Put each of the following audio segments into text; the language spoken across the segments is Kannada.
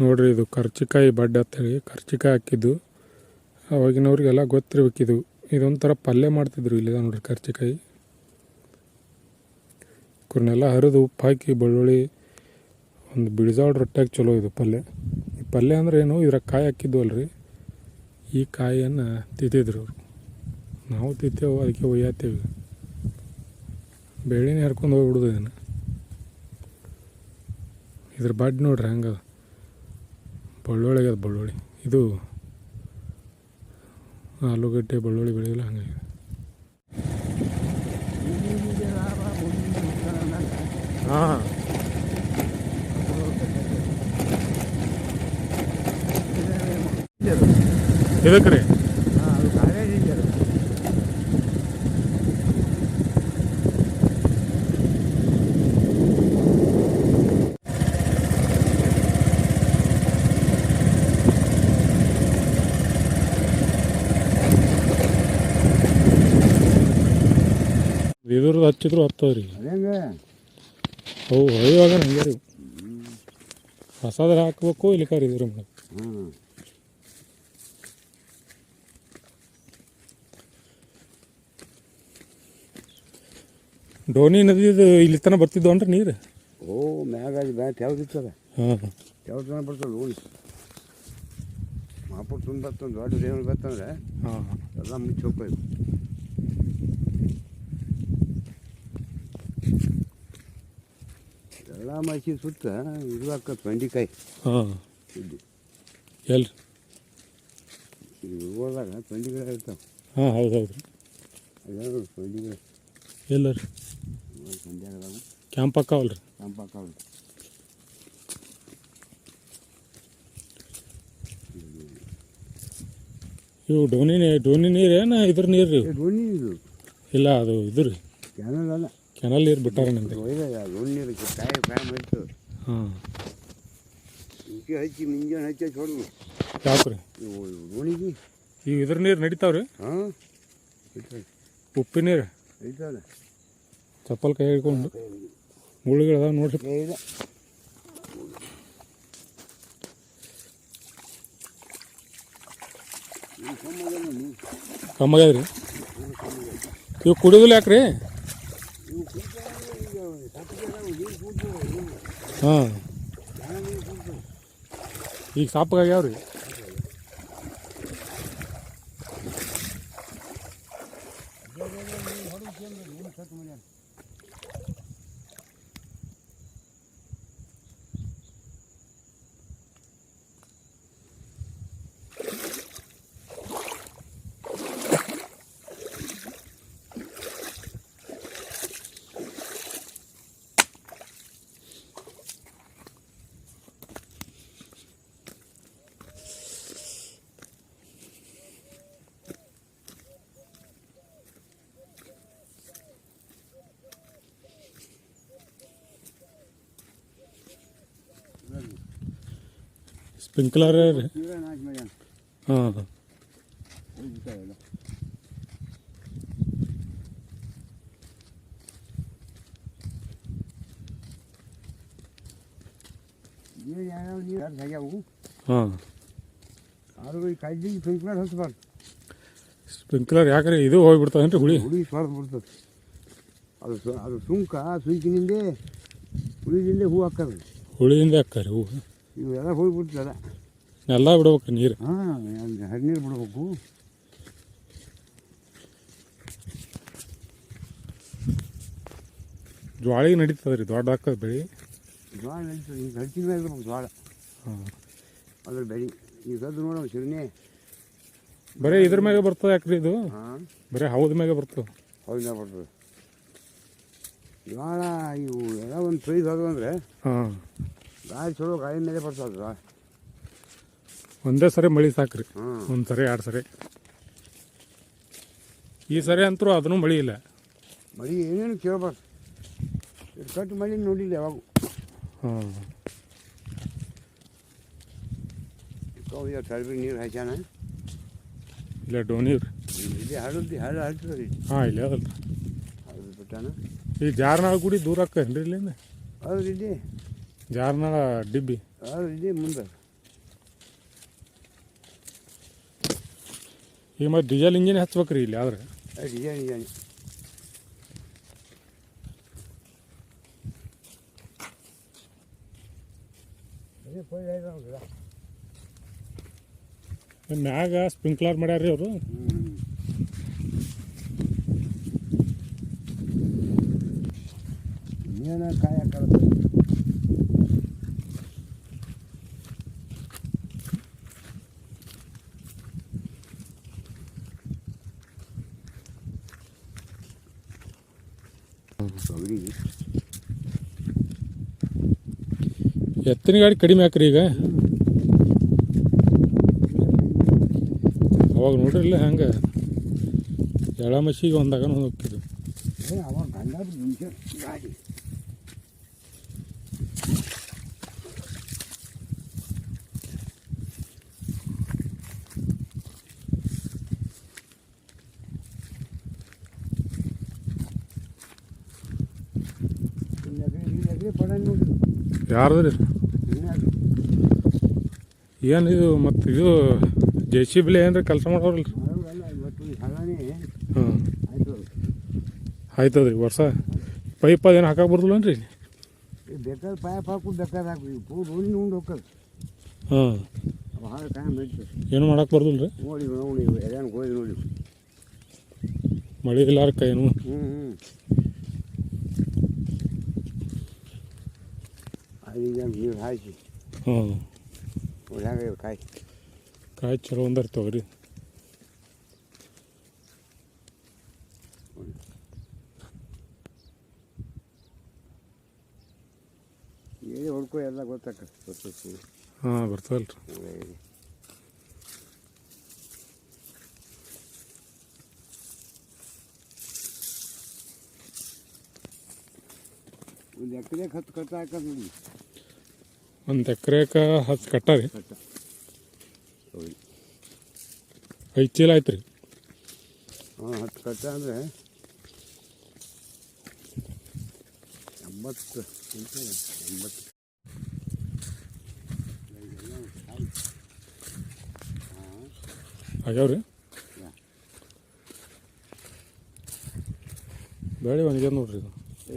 ನೋಡ್ರಿ, ಇದು ಕರ್ಚಿಕಾಯಿ ಬಡ್ಡೆ ಅಂತೇಳಿ ಕರ್ಚಿಕಾಯಿ ಹಾಕಿದ್ದು. ಅವಾಗಿನವ್ರಿಗೆಲ್ಲ ಗೊತ್ತಿರ್ಬೇಕಿದು. ಇದೊಂಥರ ಪಲ್ಯ ಮಾಡ್ತಿದ್ರು ಇಲ್ಲಿ ನೋಡ್ರಿ ಕರ್ಚಿಕಾಯಿ. ಕುರ್ನೆಲ್ಲ ಹರಿದು ಉಪ್ಪು ಹಾಕಿ, ಬೆಳ್ಳುಳ್ಳಿ, ಒಂದು ಬಿಳಿಜಾಳ ರೊಟ್ಟಾಗಿ ಚಲೋ ಇದು ಪಲ್ಯ. ಈ ಪಲ್ಯ ಅಂದ್ರೆ ಏನು? ಇದ್ರಾಗ ಕಾಯಿ ಹಾಕಿದ್ದು ಅಲ್ರಿ. ಈ ಕಾಯಿಯನ್ನು ತಿಂತಿದ್ರು ಅವರು ನಾವು ತಿಂತೇವೆ, ಅದಕ್ಕೆ ಒಯ್ಯತ್ತೇವೆ ಬೇಳೆನೇ ಹರ್ಕೊಂಡು ಹೋಗ್ಬಿಡೋದು ಇದನ್ನು. ಇದ್ರ ಬಡ್ ನೋಡ್ರಿ ಹಂಗದ. ಬೆಳ್ಳುಳ್ಳಿ ಅದು ಬೆಳ್ಳುಳ್ಳಿ ಇದು ಆಲೂಗಡ್ಡೆ ಬೆಳ್ಳುಳ್ಳಿ ಬೆಳೆಯಲ್ಲ ಹಂಗಾಗಿದೆ ಹಾಂ. ಇದಕ್ಕೆ ರೀ. ಇದ್ರದ್ದು ಹಚ್ಚಿದ್ರು ಹತ್ತದ ರೀ ಅದೇಂಗ ಅವು ಹೊಳೆಯುವಾಗ ಹಂಗೆ ರೀ. ಹೊಸದ್ರ ಹಾಕ್ಬೇಕು ಇಲ್ಲಿ ಕರೀದ್ರಿ ಮೇಡಮ್ ಹ್ಞೂ ಡೋನಿ ನದಿದು ಇಲ್ಲಿ ತನಕ ಬರ್ತಿದ್ವು ಅಂದ್ರೆ ನೀರು? ಓ ಮ್ಯಾಗ ಅದು ಯಾವ್ದು ತೆವ್ದಿರ್ತದ ಹಾಂ ತೆವ್ದು ಬರ್ತದೆ ಓಣಿ ಮಾಪುರ್ ತುಂಬ ಬರ್ತಂದು ದೊಡ್ಡ ದೇವ್ರು ಬರ್ತಂದ್ರೆ ಹಾಂ ಎಲ್ಲ ಮುಚ್ಚಿ ಹೋಗ್ಬೇಕು ಎಲ್ಲ ಮಾಸಿ ಸುತ್ತ ಇದು ಹಾಕತ್ ಬೆಂಡಿಕಾಯಿ. ಹಾಂ. ಇದು. ಎಲ್ರಿ? ಹೋದಾಗ ಹೋದಾಗ ಬೆಂಡಿಕಾಯಿ ಇರ್ತಾವೆ. ಹಾಂ ಹೌದು ಹೌದು. ರೀ ಅದ್ಯಾವ ಬೆಂಡಿಕಾಯಿ ಎಲ್ಲ ರೀ ಸಂಧ್ಯಾಗದಾಗ ಕ್ಯಾಂಪ್ ಹಾಕಾವಲ್ಲ ರೀ ತಂಪಾಕಾವು ಇವು ಡೋನಿ ನೀ- ಡೋನಿ ನೀರು ಏನು ಇದ್ರ ನೀರು? ರೀ ಡೋನಿ ಇದು. ಇಲ್ಲ ಅದು ಇದು ರೀ ಕ್ಯಾನಲ್ ಅಲ್ಲ. ಕೆನಲ್ ನೀರು ಬಿಟ್ಟಾರ ನಿಮ್ದು ಒಯ್ದ ದೋಣಿ ನೀರು ಕಾಯಿ ಕಾಯಿ ಮಾಡ್ತು ಹಾಂ. ಇಂಕಿ ಹಚ್ಚಿ ಇವು ಇವು ಇದ್ರ ನೀರು ನಡೀತಾವ್ರಿ? ಹಾಂ ಉಪ್ಪು ನೀರು? ಚಪ್ಪಲ್ ಕೈ ಹಿಡ್ಕೊಂಡು. ಮುಳ್ಳುಗಳು ನೋಡ್ರಿ. ನೀವು ರೀ ಇವು ಕುಡಿಯೋದಿಲ್ಲ ಯಾಕ್ರಿ ಇವು ಕುಡ್ತಾರೆ ಈಗ ತಪ್ಪಿಗೆ ನೀರು ಕುಡ್ದು ಹಾಂ. ಯಾರು ನೀರು ಕುಡ್ದು ಈಗ ಸಾಪಾಗ್ಯಾವ ರೀ ಸ್ಪ್ರಿಂಕ್ಲರ್ ರೀ ತೀರಾ ನಾಶ ಮಾಡ್ಯಾನ ಹಾಂ ಉಳಿತಾಯಿಲ್ಲ ನೀರು ಯಾವ್ಯಾವ ನೀರು ಅದು ಆಗ್ಯಾವು ಹಾಂ ಆದ್ರೂ ಈ ಕಡ್ಡಿ ಸ್ಪ್ರಿಂಕ್ಲರ್ ಹಚ್ಬಾರ್ದು ಸ್ಪ್ರಿಂಕ್ಲರ್ ಯಾಕ್ರಿ ಇದು ಹೋಗ್ಬಿಡ್ತಾವೇನ್ರಿ ಹುಳಿ ಹುಳಿ ಸ್ವಾದ ಬಿಡ್ತದೆ ಅದು ಸು- ಅದು ಸುಂಕ ಸುಂಕಿನಿಂದೆ ಹುಳಿದಿಂದೆ ಹೂ ಹಾಕೋದು ಹುಳಿಯಿಂದ ಹಾಕ್ಕಾರಿ ಹೂವು ಇವೆಲ್ಲ ಹೋಗ್ಬಿಡ್ತದ. ಎಲ್ಲ ಬಿಡ್ಬೇಕು ನೀರು. ಹಾಂ ನೀರು ಬಿಡ್ಬೇಕು. ಜ್ವಾಳಿಗೆ ನಡೀತದೆ ರೀ ದೊಡ್ಡ ಹಾಕೋದು ಬೆಳೆ. ಜ್ವಾಳ ನಡೀತದೆ ಈಗ ಹಚ್ಚಿನ ಮೇಲೆ ಇರ್ಬೇಕು ಜ್ವಾಳ. ಹಾಂ. ಅದ್ರ ಬೆಳೆ ಈಗ ಅದು ನೋಡೋ ಶಿವನೇ ಬರೀ ಇದ್ರ ಮ್ಯಾಗ ಬರ್ತದೆ ಯಾಕ್ರಿ ಇದು? ಹಾಂ. ಬರೀ ಹೌದ ಮ್ಯಾಗ ಬರ್ತದೆ. ಹೌದ ಬರ್ತದೆ. ಜ್ವಾಳ ಇವು ಎಲ್ಲ ಒಂದು ಪ್ರೈಸ್ ಅದು ಅಂದರೆ ಹಾಂ. ಗಾಳಿ ಚಲೋ ಗಾಳಿ ಮೇಲೆ ಬರ್ತದೆ ಜೋಳ ಒಂದೇ ಸರಿ ಮಳೆ ಸಾಕ್ರಿ. ಹಾಂ. ಒಂದು ಸರಿ ಎರಡು ಸರಿ. ಈ ಸರಿ ಅಂತರೂ ಅದನ್ನು ಮಳೆ ಇಲ್ಲ. ಮಳಿ ಏನೇನು ಕೇಳಬಾರ್ದು. ಕಟ್ಟು ಮಳಿ ನೋಡಿಲ್ಲ ಯಾವಾಗ. ಹಾಂ. ಕೌದ ಟರ್ಬಿ ನೀರು ಹಾಕ್ಯಾನ ಇಲ್ಲ ಡೋನಿ ರೀ. ಇಲ್ಲಿ ಹಳದಿ ಹಳ ಹಳ್ತದೆ ರೀ ಹಾಂ ಇಲ್ಲ ಅದಲ್ಲ ಹಳದಿ ಬಿಟ್ಟಾನ ಈ ಜಾರ್ನಾಳ ಗುಡಿ ದೂರ ಆಕ್ಕೇನ್ರಿ ಇಲ್ಲಿಂದ? ಹೌದು ಇಲ್ಲಿ. ಜಾರ್ನಾಳ ಡಿಬ್ಬಿ? ಇದೆ ಮುಂದೆ. ಈಗ ಮತ್ತೆ ಡೀಸೆಲ್ ಇಂಜಿನ್ ಹಚ್ಬೇಕು ರೀ ಇಲ್ಲಿ ಆದ್ರೆ. ಡಿಸೈನ್ ಡಿಸೈನ್ ಮ್ಯಾಗ ಸ್ಪ್ರಿಂಕ್ಲರ್ ಮಾಡ್ಯಾರ್ರಿ ಅವರು. ಏನು ಕಾಯಕ್ಕೆ ಎತ್ತಿನ ಗಾಡಿ ಕಡಿಮೆ ಹಾಕ್ರಿ ಈಗ. ಅವಾಗ ನೋಡ್ರಿಲ್ಲ ಹಂಗೆ. ಎಳ ಮಸಿಗೆ ಒಂದಾಗ ಹೋಗ್ತಿದ್ದು ಯಾರ್ದು ಅವಾಗ ಗಂಡ ನಿಮಿಷ ಗಾಡಿ ಪಡ ನೋಡಿ ಯಾರ್ದ್ರಿ ಇನ್ನೇ ಏನು ಇದು ಮತ್ತು ಇದು ಜೆ ಸಿ ಬಿಲಿ ಏನ್ರಿ ಕೆಲಸ ಮಾಡೋರಲ್ಲ ಹಾಂ. ಆಯ್ತು ಆಯ್ತದ್ರಿ ವರ್ಷ ಪೈಪ್ ಅದೇನು ಹಾಕಕ್ಕೆ ಬರ್ದಿಲ್ಲನ್ರಿ ಬೇಕಾದ್ರೆ ಪೈಪ್ ಹಾಕು ಬೇಕಾದ್ರೆ ಹಾಕು ಪೂರ್ ಉಣ್ಣಿ ಉಂಡು ಹೋಗ್ತದೆ. ಹಾಂ. ಭಾಳ ಟೈಮ್ ಬೇಕು ಏನು ಮಾಡಕ್ಕೆ ಬರ್ದಿಲ್ಲ ರೀ ನೋಡಿ ನೋಡಿ ಎದೇನು ಹೋಗಿ ನೋಡಿ. ಮಳೆ ಇಲ್ಲಾರ ಏನು? ಹ್ಞೂ ಹ್ಞೂ ಅದೀಗ ನೀರು ಹಾಕಿ. ಹಾಂ. ಹಂಗೆ ಕಾಯಿ. ಕಾಯಿ ಚಲೋ ಒಂದರಿ ತೊಗರಿ. ಏನೇ ಹೊಡ್ಕೊ ಎಲ್ಲ ಗೊತ್ತಾಕ ಗೊತ್ತು ಹಾಂ ರೀ ಒಂದು ಎಕರೆ ಹತ್ತು ಖರ್ಚು ಹಾಕೋದು ಒಂದು ಎಕರೆಗೆ ಹತ್ತು ಕಟ್ಟ ರೀ ಐದು ಚೀಲ ಆಯ್ತು ರೀ ಹಾಂ ಹತ್ತು ಕಟ್ಟ ಅಂದರೆ ಎಂಬತ್ತು ಎಂಬತ್ತು. ರೀ. ಬೆಳೆ ಒಣಗ್ಯದ ನೋಡ್ರಿ ಇದು. ಏ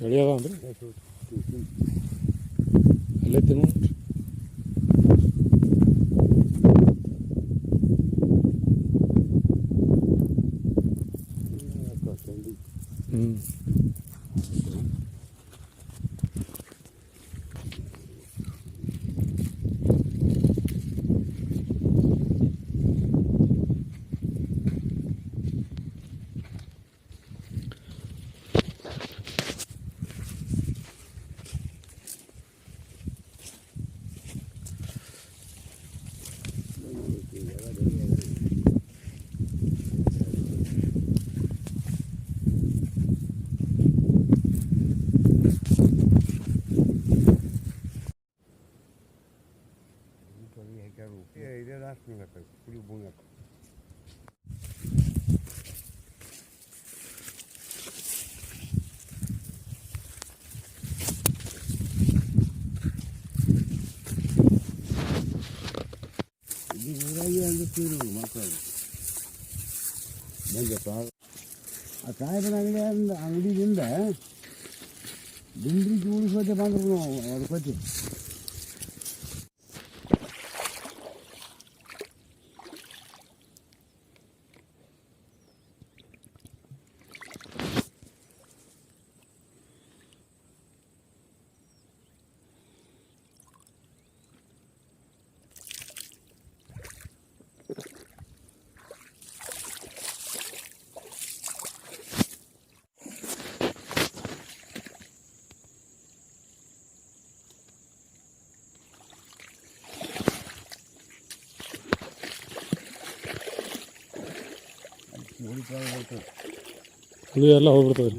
ಬಿಟ್ಟಿದ್ದೆ ಎಲ್ಲ ಹಂಗಾಗ್ಬಿಟ್ಟ ಅದು ಇದೇ ಲಾಸ್ಟ್ ನೀವು ಕುಡಿ ಭೂಮಿ ಹಾಕು ಇದು ಊರಾಗೆ ಅಂದಿರ್ತೀವಿ ನಾವು ಮಕ್ಕಳು ಬಂದಪ್ಪ ಆ ಸಾಹೇಬನ ಅಂಗಡಿ ಅಂದ ಅಂಗಡಿಯಿಂದ ದಿಂಡ್ರಿ ಉಳಿಸೋತೆ ಬಂದ್ರು ನಾವು ಅದಕ್ಕೋತಿ ಇದು ಎಲ್ಲ ಹೋಗ್ಬಿಡ್ತದೆ.